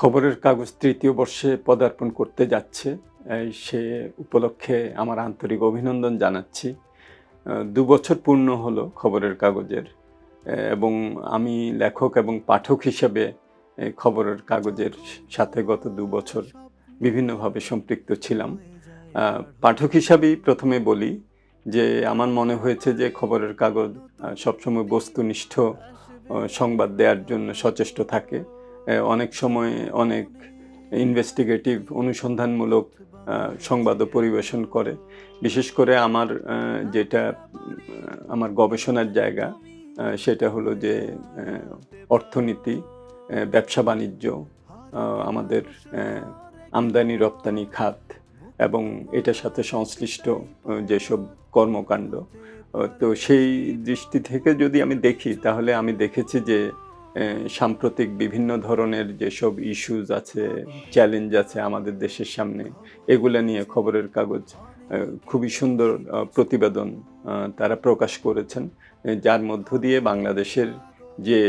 খবরের কাগজ তৃতীয় বর্ষে পদার্পণ করতে যাচ্ছে। সে উপলক্ষে আমার আন্তরিক অভিনন্দন জানাচ্ছি। দু বছর পূর্ণ হলো খবরের কাগজের এবং আমি লেখক এবং পাঠক হিসেবে খবরের কাগজের সাথে গত দু বছর বিভিন্নভাবে সম্পৃক্ত ছিলাম। পাঠক হিসাবেই প্রথমে বলি যে, আমার মনে হয়েছে যে, খবরের কাগজ সবসময় বস্তুনিষ্ঠ সংবাদ দেওয়ার জন্য সচেষ্ট থাকে। অনেক সময় অনেক ইনভেস্টিগেটিভ অনুসন্ধানমূলক সংবাদও পরিবেশন করে। বিশেষ করে আমার যেটা আমার গবেষণার জায়গা সেটা হলো যে অর্থনীতি ব্যবসা বাণিজ্য আমাদের আমদানি রপ্তানি খাত এবং এটার সাথে সংশ্লিষ্ট যেসব কর্মকাণ্ড। তো সেই দৃষ্টি থেকে যদি আমি দেখি, তাহলে আমি দেখেছি যে সাম্প্রতিক বিভিন্ন ধরনের যেসব ইস্যুজ আছে চ্যালেঞ্জ আছে আমাদের দেশের সামনে, এগুলা নিয়ে খবরের কাগজ খুবই সুন্দর প্রতিবেদন তারা প্রকাশ করেছেন। যার মধ্য দিয়ে বাংলাদেশের যে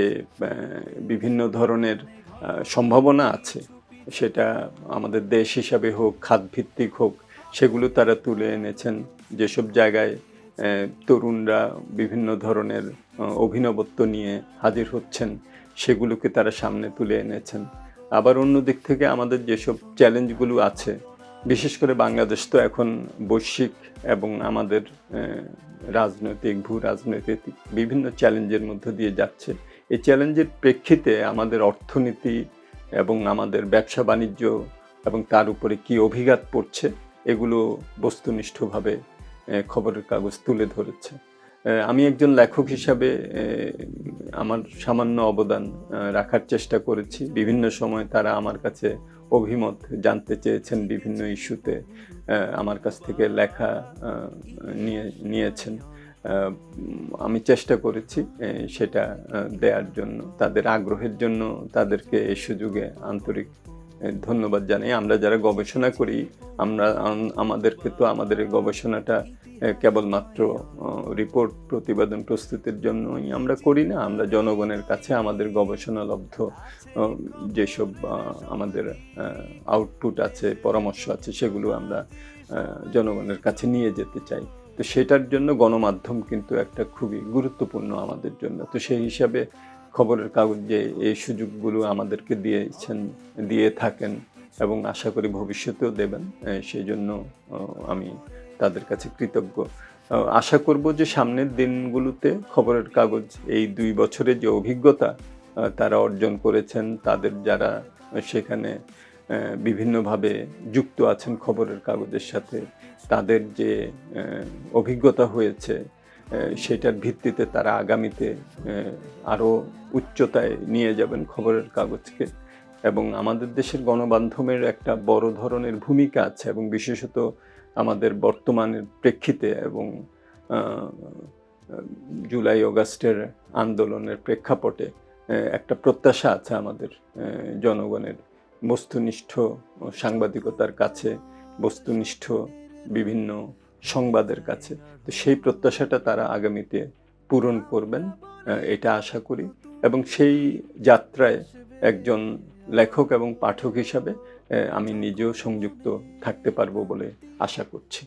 বিভিন্ন ধরনের সম্ভাবনা আছে, সেটা আমাদের দেশ হিসাবে হোক, খাতভিত্তিক হোক, সেগুলো তারা তুলে এনেছেন। যেসব জায়গায় তরুণরা বিভিন্ন ধরনের অভিনবত্ব নিয়ে হাজির হচ্ছেন, সেগুলোকে তারা সামনে তুলে এনেছেন। আবার অন্য দিক থেকে আমাদের যেসব চ্যালেঞ্জগুলো আছে, বিশেষ করে বাংলাদেশ তো এখন বৈশ্বিক এবং আমাদের রাজনৈতিক ভূ রাজনৈতিক বিভিন্ন চ্যালেঞ্জের মধ্য দিয়ে যাচ্ছে। এই চ্যালেঞ্জের প্রেক্ষিতে আমাদের অর্থনীতি এবং আমাদের ব্যবসা বাণিজ্য এবং তার উপরে কি অভিঘাত পড়ছে, এগুলো বস্তুনিষ্ঠভাবে খবরের কাগজ তুলে ধরেছে। আমি একজন লেখক হিসাবে আমার সামান্য অবদান রাখার চেষ্টা করেছি। বিভিন্ন সময় তারা আমার কাছে অভিমত জানতে চেয়েছেন বিভিন্ন ইস্যুতে আমার কাছ থেকে লেখা নিয়ে, নিয়েছেন। আমি চেষ্টা করেছি সেটা দেওয়ার জন্য, তাদের আগ্রহের জন্য তাদেরকে এই সুযোগে আন্তরিক ধন্যবাদ জানাই। আমরা যারা গবেষণা করি, আমরা আম- আমাদেরকে তো আমাদের এই গবেষণাটা কেবলমাত্র রিপোর্ট প্রতিবেদন প্রস্তুতির জন্যই আমরা করি না। আমরা জনগণের কাছে আমাদের গবেষণালব্ধ যেসব আমাদের আউটপুট আছে, পরামর্শ আছে, সেগুলো আমরা জনগণের কাছে নিয়ে যেতে চাই। তো সেটার জন্য গণমাধ্যম কিন্তু একটা খুবই গুরুত্বপূর্ণ আমাদের জন্য। তো সেই হিসাবে খবরের কাগজ যে এই সুযোগগুলো আমাদেরকে দিয়েছেন, দিয়ে থাকেন এবং আশা করি ভবিষ্যতেও দেবেন। সেই জন্য আমি তাদের কাছে কৃতজ্ঞ। আশা করব যে সামনের দিনগুলোতে খবরের কাগজ, এই দুই বছরের যে অভিজ্ঞতা তারা অর্জন করেছেন, তাদের যারা সেখানে বিভিন্নভাবে যুক্ত আছেন খবরের কাগজের সাথে, তাদের যে অভিজ্ঞতা হয়েছে সেটার ভিত্তিতে তারা আগামীতে আরও উচ্চতায় নিয়ে যাবেন খবরের কাগজকে। এবং আমাদের দেশের গণমাধ্যমের একটা বড় ধরনের ভূমিকা আছে এবং বিশেষত আমাদের বর্তমানের প্রেক্ষিতে এবং জুলাই অগাস্টের আন্দোলনের প্রেক্ষাপটে একটা প্রত্যাশা আছে আমাদের জনগণের। বস্তুনিষ্ঠ সাংবাদিকতার কাছে, বস্তুনিষ্ঠ বিভিন্ন সংবাদের কাছে। তো সেই প্রত্যাশাটা তারা আগামীতে পূরণ করবেন এটা আশা করি। এবং সেই যাত্রায় একজন লেখক এবং পাঠক হিসাবে আমি নিজেও সংযুক্ত থাকতে পারব বলে আশা করছি।